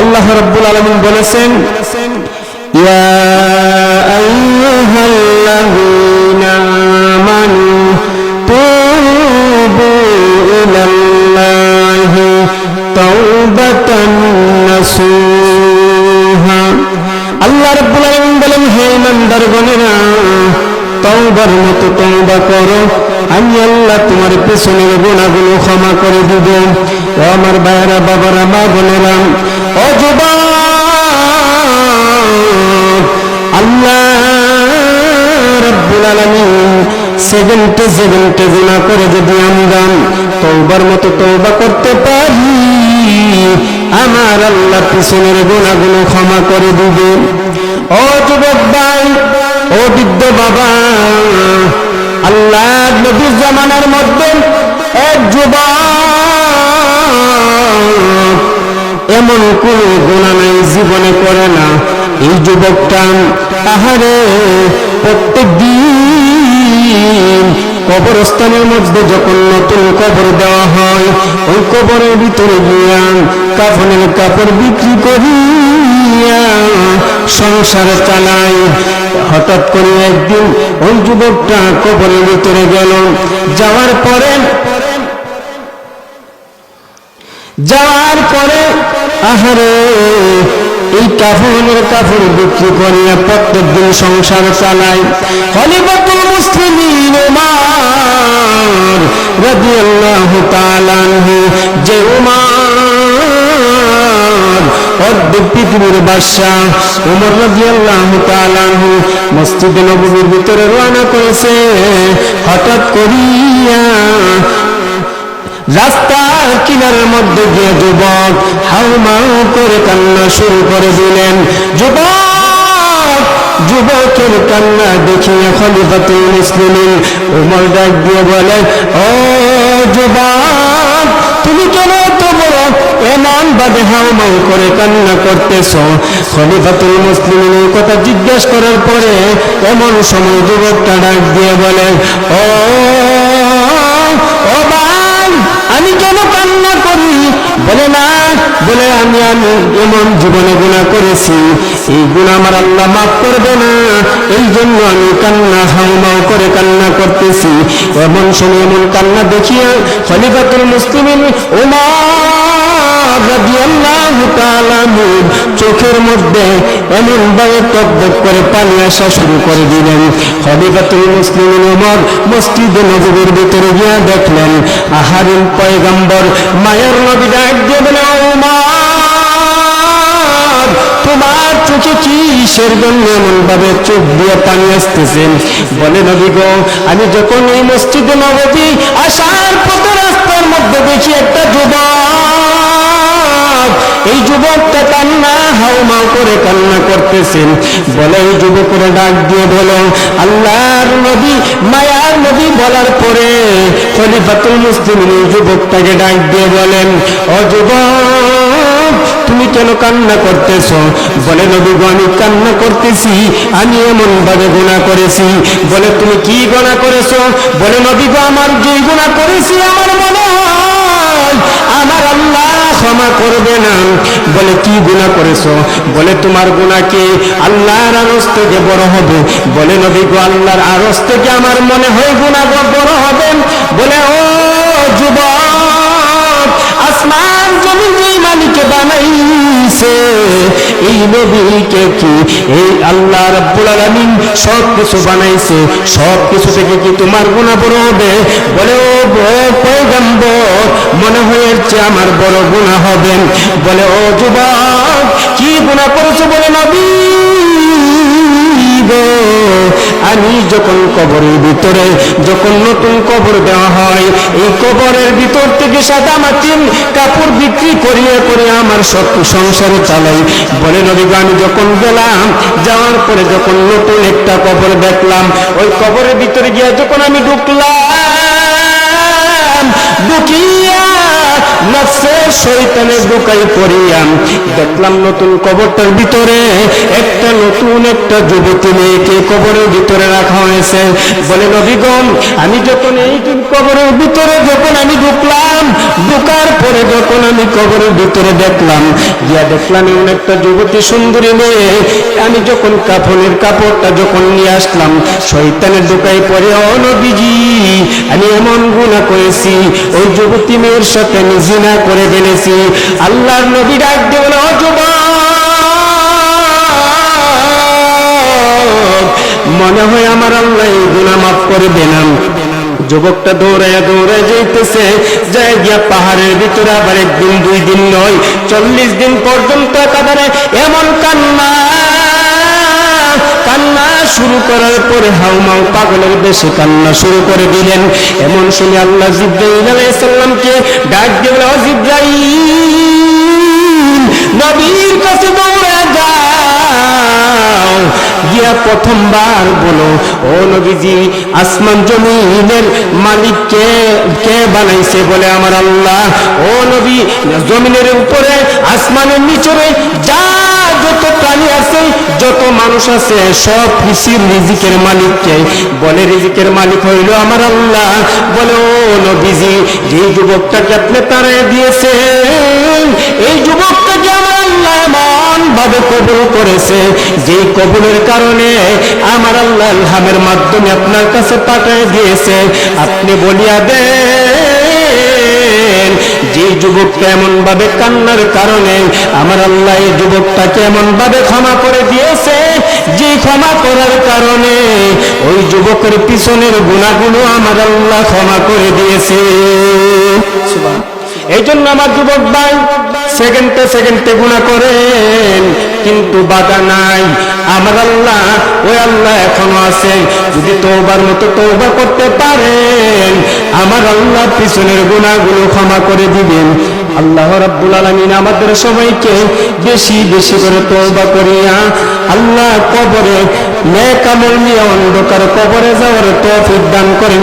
আল্লাহ রাব্বুল আলামিন বলেছেন আল্লাহ রাব্বুল আলামিন বলেন, হে ইমানদারগণেরা, তওবার মতো তওবা করো। আমি আল্লাহ তোমার পেছনের গুণাগুলো ক্ষমা করে দিব। ও আমার ভাইয়েরা, বাবারা, মা বোনেরা ও আল্লাহ রব্বুল আলামিন সেভেন্টি সেভেন্টি করে যদি আমরা তওবার মতো তওবা করতে পারি আমার আল্লাহ পিছনের গুণাগুলো ক্ষমা করে দিবে ও যুবক ভাই ও বৃদ্ধ বাবা আল্লাহ নবীর জামানার মধ্যে এক যুবক এমন কোন গুণা নাই, জীবনে করে না। এই যুবকটা আহারে প্রত্যেক দিন কবরস্থানের মধ্যে যখন নতুন কবর দেওয়া হয়, ওই কবরের ভিতরে গিয়া কাফনের কাপড় বিক্রি করিয়া সংসার চালায় হঠাৎ করে একদিন ওই যুবকটা কবরের ভিতরে গেল। যাওয়ার পরে যাওয়ার পরে আহারে, এই কাফনের কাপড় বিক্রি করিয়া প্রত্যেক দিন সংসার চালায়। খলিফাতুল মুসলিমিন উমার রাদিয়াল্লাহু তাআলা আনহু, যে উমার অর্ধেক পৃথিবীর বাদশাহ উমর রাদিয়াল্লাহু তাআলা আনহু মসজিদে নববীর ভিতরে রওনা করেছে। হঠাৎ করিয়া রাস্তার কিনারের মধ্যে গিয়ে যুবক হাউমাউ করে কান্না শুরু করে দিলেন। যুবক, যুবকের কান্না দেখিয়ে খলিফাতুল মুসলিমিন উমর ডাক দিয়ে বলে, ও যুবক, তুমি কেন এত বড় এমন ভাবে হাউমাউ করে কান্না করতেছ? খলিফাতুল মুসলিমিন এই কথা জিজ্ঞেস করার পরে এমন সময় যুবকটা ডাক দিয়ে বলে, ও ভাই বলে আমি আমি এমন জীবনে গুণা করেছি। এই গুণ আমার আল্লাহ মাফ করবে না। এই জন্য আমি কান্না হাউমাউ করে কান্না করতেছি। এমন সময় এমন কান্না দেখিয়ে খলিফাতুল মুসলিমিন ওমা রাদিয়াল্লাহু তাআলা চোখের মধ্যে এমন ভাবে টকবক করে পানি আসা শুরু করে দিলেন। খলিফাতুল মুসলিমিন ওমর মসজিদে নববীর ভিতরে গিয়া দেখলেন আহারিন পয়গাম্বর মায়ের নবী ডাক ওমর, তোমার চোখে কিসের জন্য এমন চোখ দিয়ে পানি আসতেছে? বলে নবী গো, আমি যখন এই মসজিদে নববী আসার পথে রাস্তার মধ্যে দেখি একটা যুবক এই যুবকটা কান্না, হাউমাউ করে কান্না করতেছেন। বলে এই যুবকের ডাক দিয়ে বলো, আল্লাহর নবী, মায়ার নবী বলার পরে খলিফাতুল মুসলিম এই যুবকটাকে ডাক দিয়ে বলেন, ও যুবক, তুমি কেন কান্না করতেছ? বলে, নবী আমি কান্না করতেছি, আমি এমন ভাবে গুণা করেছি। বলে, তুমি কি গুণা করেছ? বলে, নবী গো, আমার যে গুণা করেছি, আমার ক্ষমা করবে না। বলে, কি গুণা করেছ? বলে, তোমার গুণাকে আল্লাহর আরস থেকে বড় হবে। বলে, নবী গো, আল্লাহর আরস থেকে আমার মনে হয় গুণা বড় হবে। বলে, ও যুবক, আসমান জমিন মালিকে মালিকে বানাইছে এই নবীকে কি এই আল্লাহ রাব্বুল আলামিন সব কিছু বানাইছে? সব কিছু থেকে কি তোমার গুণা বড় হবে? বলে, ও পয়গম্বর, মনে হয়েছে আমার বড় গুণা হবে বলে, ও যুবক, কি গুণা করেছ বলে নবী? আমি যখন কবরের ভিতরে যখন নতুন কবর দেওয়া হয় এই কবরের ভিতর থেকে সাদা মাটির কাপড় বিক্রি করিয়ে করে আমার সব সংসারে চালাই। বলে গো, আমি যখন গেলাম যাওয়ার পরে যখন নতুন একটা কবর দেখলাম ওই কবরের ভিতরে গিয়ে যখন আমি ঢুকলাম ঢুকিয়া নফসে শৈতানের ঢুকাই পড়িয়াম। দেখলাম নতুন কবরটার ভিতরে একটা নতুন একটা যুবতী মেয়েকে কবরের ভিতরে রাখা হয়েছে। বলে, নবীগণ, আমি যখন এই কবরের ভিতরে যখন আমি ঢুকলাম পরে যখন আমি কবরের ভিতরে দেখলাম, গিয়া দেখলাম এমন একটা যুবতী সুন্দরী মেয়ে। আমি যখন কাফনের কাপড়টা যখন নিয়ে আসলাম শৈতানের দোকায় পরে অনবিজি আমি এমন গুণা করেছি, ওই যুবতী মেয়ের সাথে আমি জিনা করে ফেলেছি। আল্লাহর নবী ডাক দেবেন মনে হয় আমার আল্লাহ গুণা মাফ করে দেন। যুবকটা দৌড়ায় দৌড়ায় যাইতেছে যায় গিয়া পাহাড়ের ভিতরে আবার একদিন, দুই দিন নয়, চল্লিশ দিন পর্যন্ত কাদারে এমন কান্না। কান্না শুরু করার পরে হাউমাউ পাগলের দেশে কান্না শুরু করে দিলেন। এমন শুনে আল্লাহ ডাক নবীর কাছে দৌড়ে গিয়া প্রথমবার বলো, ও নবীজি, আসমান জমিনের মালিক কে কে বানাইছে? বলে আমার আল্লাহ, ও নবী, জমিনের উপরে, আসমানের নিচরে যা যত প্রাণী আছে, যত মানুষ আছে, সব খুশির রিজিকের মালিককে বলে, রিজিকের মালিক হইল আমার আল্লাহ। বলে, ও নবীজি যে যুবকটাকে আপনি তারাই দিয়েছেন, এই যুবকটাকে আমার আল্লাহ এমন ভাবে কবুল করেছে। যে কবুলের কারণে আমার আল্লাহ আলহামের মাধ্যমে আপনার কাছে পাঠিয়ে দিয়েছে। আপনি বলিয়া দেন যে যুবকটা এমন ভাবে কান্নার কারণে আমার আল্লাহ এই যুবকটাকে এমন ভাবে ক্ষমা করে দিয়েছে যে ক্ষমা করার কারণে ওই যুবকের পিছনের গুণাগুলো আমার আল্লাহ ক্ষমা করে দিয়েছে। এই জন্য আমার যুবক ভাই, সেকেন্ডে সেকেন্ডে গুণা করেন, কিন্তু বাধা নাই। আমার আল্লাহ, ওই আল্লাহ এখনও আছে যদি তোবার মতো তৌবা করতে পারেন, আমার আল্লাহ পিছনের গুণাগুলো ক্ষমা করে দিবেন। আল্লাহ রাব্বুল আলামিন আমাদের সবাইকে বেশি বেশি করে তৌবা করিয়া আল্লাহ কবরে নেক আমল নিয়ে অন্ধকার কবরে যাওয়ার তৌফিক দান করেন।